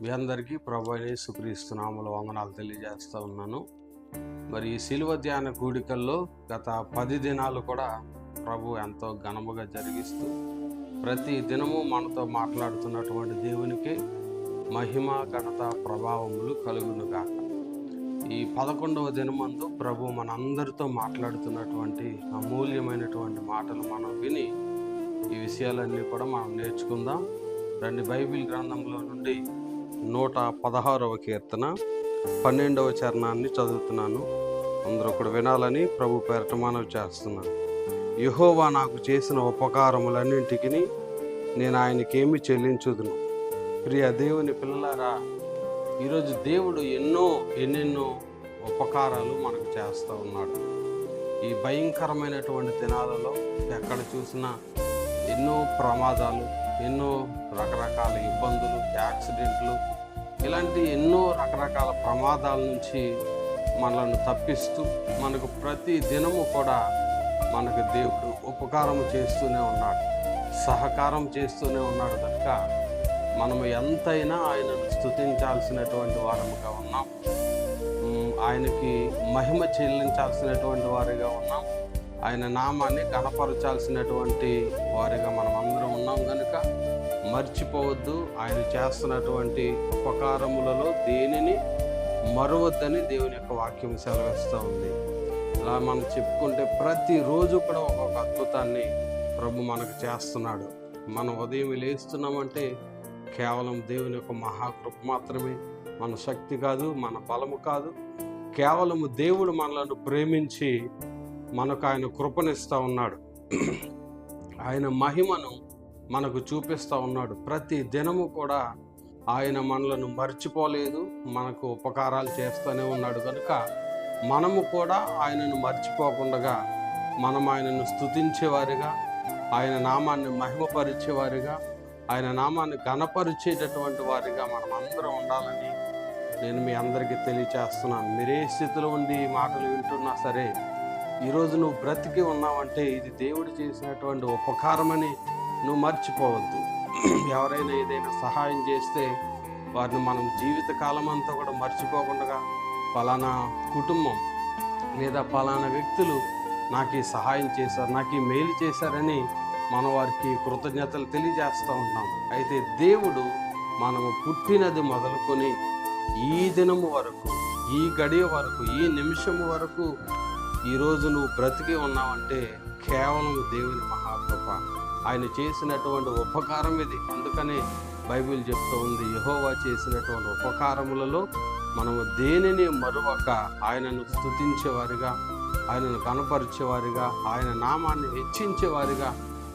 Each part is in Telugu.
మీ అందరికీ ప్రభుని అయిన వందనాలు తెలియజేస్తూ ఉన్నాను. మరి ఈ శిలువ ధ్యాన కూడికల్లో గత పది దినాలు కూడా ప్రభు ఎంతో ఘనముగా జరిగిస్తూ ప్రతి దినము మనతో మాట్లాడుతున్నటువంటి దేవునికి మహిమ ఘనత ప్రభావములు కలుగునుగాక. ఈ పదకొండవ దినమందు ప్రభు మనందరితో మాట్లాడుతున్నటువంటి అమూల్యమైనటువంటి మాటలు మనం విని ఈ విషయాలన్నీ కూడా మనం నేర్చుకుందాం. రండి. బైబిల్ గ్రంథంలో నుండి నూట పదహారవ కీర్తన పన్నెండవ చరణాన్ని చదువుతున్నాను. అందరూ ఒకడు వినాలని ప్రభు పేరట మనవి చేస్తున్నాను. యహోవా నాకు చేసిన ఉపకారములన్నింటికి నేను ఆయనకేమి చెల్లించుదును. ప్రియ దేవుని పిల్లలారా ఈరోజు దేవుడు ఎన్నో ఎన్నెన్నో ఉపకారాలు మనకు చేస్తూ ఉన్నాడు. ఈ భయంకరమైనటువంటి దినాలలో ఎక్కడ చూసినా ఎన్నో ప్రమాదాలు ఎన్నో రకరకాల ఇబ్బందులు యాక్సిడెంట్లు ఇలాంటి ఎన్నో రకరకాల ప్రమాదాల నుంచి మనలను తప్పిస్తూ మనకు ప్రతి దినము కూడా మనకు దేవుడు ఉపకారం చేస్తూనే ఉన్నాడు సహకారం చేస్తూనే ఉన్నాడు కనుక మనము ఎంతైనా ఆయనను స్థుతించాల్సినటువంటి వారముగా ఉన్నాం. ఆయనకి మహిమ చెల్లించాల్సినటువంటి వారిగా ఉన్నాం. ఆయన నామాన్ని కనపరచాల్సినటువంటి వారిగా మనం అందరం ఉన్నాం కనుక మర్చిపోవద్దు. ఆయన చేస్తున్నటువంటి ఉపకారములలో దేనిని మరవద్దని దేవుని యొక్క వాక్యం సెలవిస్తూ ఉంది. ఇలా మనం చెప్పుకుంటే ప్రతిరోజు కూడా ఒక్కొక్క అద్భుతాన్ని ప్రభు మనకు చేస్తున్నాడు. మనం ఉదయం లేస్తున్నామంటే కేవలం దేవుని యొక్క మహాకృప మాత్రమే మన శక్తి కాదు మన బలము కాదు. కేవలము దేవుడు మనలను ప్రేమించి మనకు ఆయన కృపనిస్తూ ఉన్నాడు. ఆయన మహిమను మనకు చూపిస్తూ ఉన్నాడు. ప్రతి దినము కూడా ఆయన మనలను మర్చిపోలేదు మనకు ఉపకారాలు చేస్తూనే ఉన్నాడు. కనుక మనము కూడా ఆయనను మర్చిపోకుండా మనం ఆయనను స్తుతించేవారిగా ఆయన నామాన్ని మహిమపరిచేవారిగా ఆయన నామాన్ని ఘనపరిచేటటువంటి వారిగా మనం అందరం ఉండాలని నేను మీ అందరికీ తెలియచేస్తున్నాను. మీరే స్థితిలో ఉండి ఈ మాటలు వింటున్నా సరే ఈరోజు నువ్వు బ్రతికి ఉన్నావంటే ఇది దేవుడు చేసినటువంటి ఉపకారమని నువ్వు మర్చిపోవద్దు. ఎవరైనా ఏదైనా సహాయం చేస్తే వారిని మనం జీవితకాలం అంతా కూడా మర్చిపోకుండా పలానా కుటుంబం లేదా పలానా వ్యక్తులు నాకు ఈ సహాయం చేశారు నాకు ఈ మేలు చేశారని మనం వారికి కృతజ్ఞతలు తెలియజేస్తూ ఉంటాం. అయితే దేవుడు మనము పుట్టినది మొదలుకొని ఈ దినము వరకు ఈ గడియ వరకు ఈ నిమిషము వరకు ఈరోజు నువ్వు బ్రతికి ఉన్నావంటే కేవలం దేవుని మహాకృప. ఆయన చేసినటువంటి ఉపకారం ఇది. అందుకనే బైబిల్ చెప్తూ ఉంది యహోవా చేసినటువంటి ఉపకారములలో మనము దేనిని మరొక ఆయనను స్తుతించేవారిగా ఆయనను కనపరిచేవారిగా ఆయన నామాన్ని హెచ్చించేవారిగా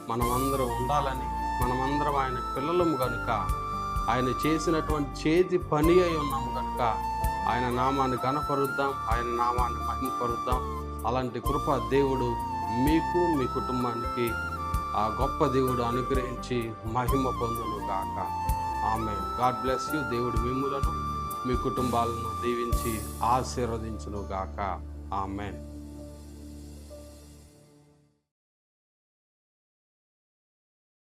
మనమందరం ఉండాలని మనమందరం ఆయన పిల్లలము కనుక ఆయన చేసినటువంటి చేతి పని అయి ఉన్నాము కనుక ఆయన నామాన్ని కనపరుద్దాం ఆయన నామాన్ని మహిమపరుద్దాం. అలాంటి కృప దేవుడు మీకు మీ కుటుంబానికి ఆ గొప్ప దేవుడు అనుగ్రహించి మహిమ పొందును గాక ఆమె గాడ్ బ్లెస్ యూ. దేవుడు మిమ్ములను మీ కుటుంబాలను దీవించి ఆశీర్వదించును గాక ఆమెన్.